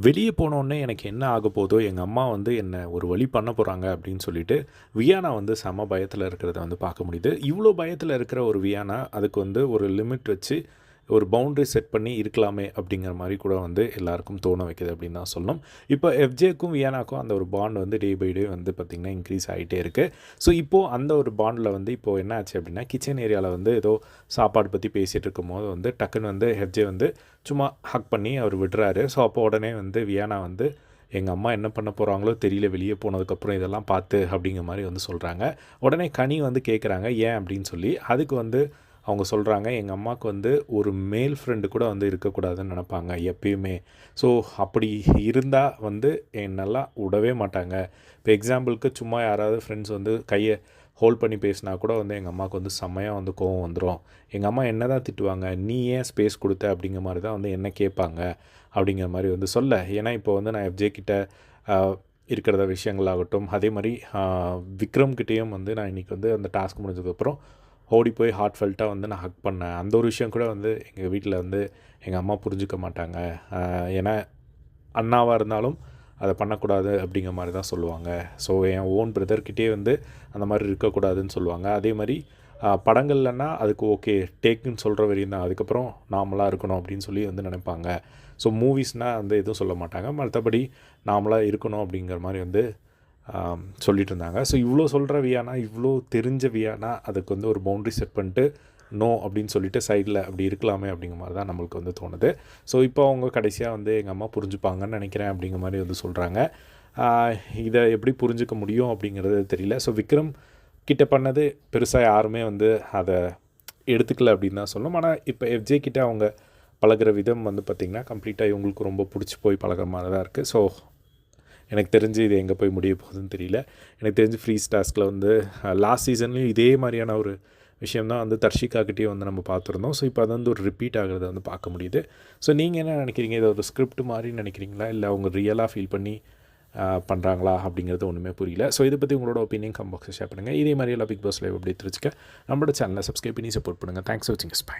வெளியே போனோடனே எனக்கு என்ன ஆக போதோ எங்கள் அம்மா வந்து என்னை ஒரு வழி பண்ண போகிறாங்க அப்படின்னு சொல்லிட்டு வியானா வந்து செம பயத்தில் இருக்கிறத வந்து பார்க்க முடியுது. இவ்வளோ பயத்தில் இருக்கிற ஒரு வியானா அதுக்கு வந்து ஒரு லிமிட் வச்சு ஒரு பவுண்ட்ரி செட் பண்ணி இருக்கலாமே அப்படிங்கிற மாதிரி கூட வந்து எல்லாருக்கும் தோண வைக்குது அப்படின்னு தான் சொல்லணும். இப்போ எஃப்ஜேக்கும் வியானாக்கும் அந்த ஒரு பாண்ட் வந்து டே பை டே வந்து பார்த்திங்கன்னா இன்க்ரீஸ் ஆகிட்டே இருக்குது ஸோ இப்போது அந்த ஒரு பாண்டில் வந்து இப்போது என்ன ஆச்சு அப்படின்னா கிச்சன் ஏரியாவில் வந்து ஏதோ சாப்பாடு பற்றி பேசிகிட்டு இருக்கும்போது வந்து டக்குன்னு வந்து எஃப்ஜே வந்து சும்மா ஹக் பண்ணி அவர் விடுறாரு. ஸோ அப்போ உடனே வந்து வியானா வந்து எங்கள் அம்மா என்ன பண்ண போகிறாங்களோ தெரியல வெளியே போனதுக்கப்புறம் இதெல்லாம் பார்த்து அப்படிங்கிற மாதிரி வந்து சொல்கிறாங்க உடனே கனி வந்து கேட்குறாங்க ஏன்? அப்படின்னு சொல்லி. அதுக்கு வந்து அவங்க சொல்கிறாங்க எங்கள் அம்மாவுக்கு வந்து ஒரு மேல் ஃப்ரெண்டு கூட வந்து இருக்கக்கூடாதுன்னு நினப்பாங்க எப்பயுமே. ஸோ அப்படி இருந்தால் வந்து என்னெல்லாம் விடவே மாட்டாங்க. இப்போ எக்ஸாம்பிளுக்கு சும்மா யாராவது ஃப்ரெண்ட்ஸ் வந்து கையை ஹோல்ட் பண்ணி பேசினா கூட வந்து எங்கள் அம்மாவுக்கு வந்து செம்மையாக வந்து கோவம் வந்துடும் எங்கள் அம்மா என்ன தான் திட்டுவாங்க நீ ஏன் ஸ்பேஸ் கொடுத்த? அப்படிங்கிற மாதிரி தான் வந்து என்ன கேட்பாங்க அப்படிங்கிற மாதிரி வந்து சொல்ல. ஏன்னா இப்போ வந்து நான் எஃப்ஜே கிட்ட இருக்கிறத விஷயங்களாகட்டும் அதே மாதிரி விக்ரம் கிட்டேயும் வந்து நான் இன்றைக்கி வந்து அந்த டாஸ்க் முடிஞ்சதுக்கப்புறம் ஓடி போய் ஹார்ட் ஃபெல்ட்டாக வந்து நான் ஹக் பண்ணேன். அந்த ஒரு விஷயம் கூட வந்து எங்கள் வீட்டில் வந்து எங்கள் அம்மா புரிஞ்சுக்க மாட்டாங்க. ஏன்னா அண்ணாவாக இருந்தாலும் அதை பண்ணக்கூடாது அப்படிங்கிற மாதிரி தான் சொல்லுவாங்க. ஸோ என் ஓன் பிரதர்கிட்டே வந்து அந்த மாதிரி இருக்கக்கூடாதுன்னு சொல்லுவாங்க. அதே மாதிரி படங்கள்லன்னா அதுக்கு ஓகே டேக்குன்னு சொல்கிற வரையும் தான். அதுக்கப்புறம் நார்மலாக இருக்கணும் அப்படின்னு சொல்லி வந்து நினைப்பாங்க. ஸோ மூவிஸ்னால் வந்து எதுவும் சொல்ல மாட்டாங்க. மற்றபடி நார்மலாக இருக்கணும் அப்படிங்கிற மாதிரி வந்து சொல்லிட்டு இருந்தாங்க ஸோ இவ்வளோ சொல்கிற வியானா இவ்வளோ தெரிஞ்ச வியானா அதுக்கு வந்து ஒரு பவுண்ட்ரி செட் பண்ணிட்டு நோ அப்படின்னு சொல்லிட்டு சைடில் அப்படி இருக்கலாமே அப்படிங்கிற மாதிரி தான் நம்மளுக்கு வந்து தோணுது. ஸோ இப்போ அவங்க கடைசியாக வந்து எங்கள் அம்மா புரிஞ்சுப்பாங்கன்னு நினைக்கிறேன் அப்படிங்கிற மாதிரி வந்து சொல்கிறாங்க இதை எப்படி புரிஞ்சுக்க முடியும் அப்படிங்கிறது தெரியல. ஸோ விக்ரம் கிட்ட பண்ணது பெருசாக யாருமே வந்து அதை எடுத்துக்கல அப்படின்னு தான் சொல்லணும். ஆனால் இப்போ எஃப்ஜே கிட்ட அவங்க பழகுற விதம் வந்து பார்த்திங்கன்னா கம்ப்ளீட்டாக இவங்களுக்கு ரொம்ப பிடிச்சி போய் பழகுற மாதிரி தான் இருக்குது ஸோ எனக்கு தெரிஞ்சு இது எங்கே போய் முடிய போகுதுன்னு தெரியல. எனக்கு தெரிஞ்சு ஃப்ரீ ஸ்டாஸ்கில் வந்து லாஸ்ட் சீசன்லேயும் இதே மாதிரியான ஒரு விஷயம் தான் வந்து தர்ஷிகாக்கிட்டேயும் வந்து நம்ம பார்த்துருந்தோம். ஸோ இப்போ அது வந்து ஒரு ரிப்பீட் ஆகிறத வந்து பார்க்க முடியுது. ஸோ நீங்கள் என்ன நினைக்கிறீங்க? இதை ஒரு ஸ்கிரிப்ட் மாதிரி நினைக்கிறீங்களா? இல்லை அவங்க ரியலாக ஃபீல் பண்ணி பண்ணுறாங்களா அப்படிங்கிறது ஒன்றுமே புரியல. ஸோ இதை பற்றி உங்களோட ஒப்பீனியன் கம் பாக்ஸில் ஷேர் பண்ணுங்கள் இதே மாதிரி எல்லாம் பிக் பாஸ் லைவ் அப்படி தெரிஞ்சுக்க நம்மளோட சேனலை சப்ஸ்கிரைப் பண்ணி சப்போர்ட் பண்ணுங்கள் தேங்க்ஸ் ஃபார் வாட்சிங் ஸ்பை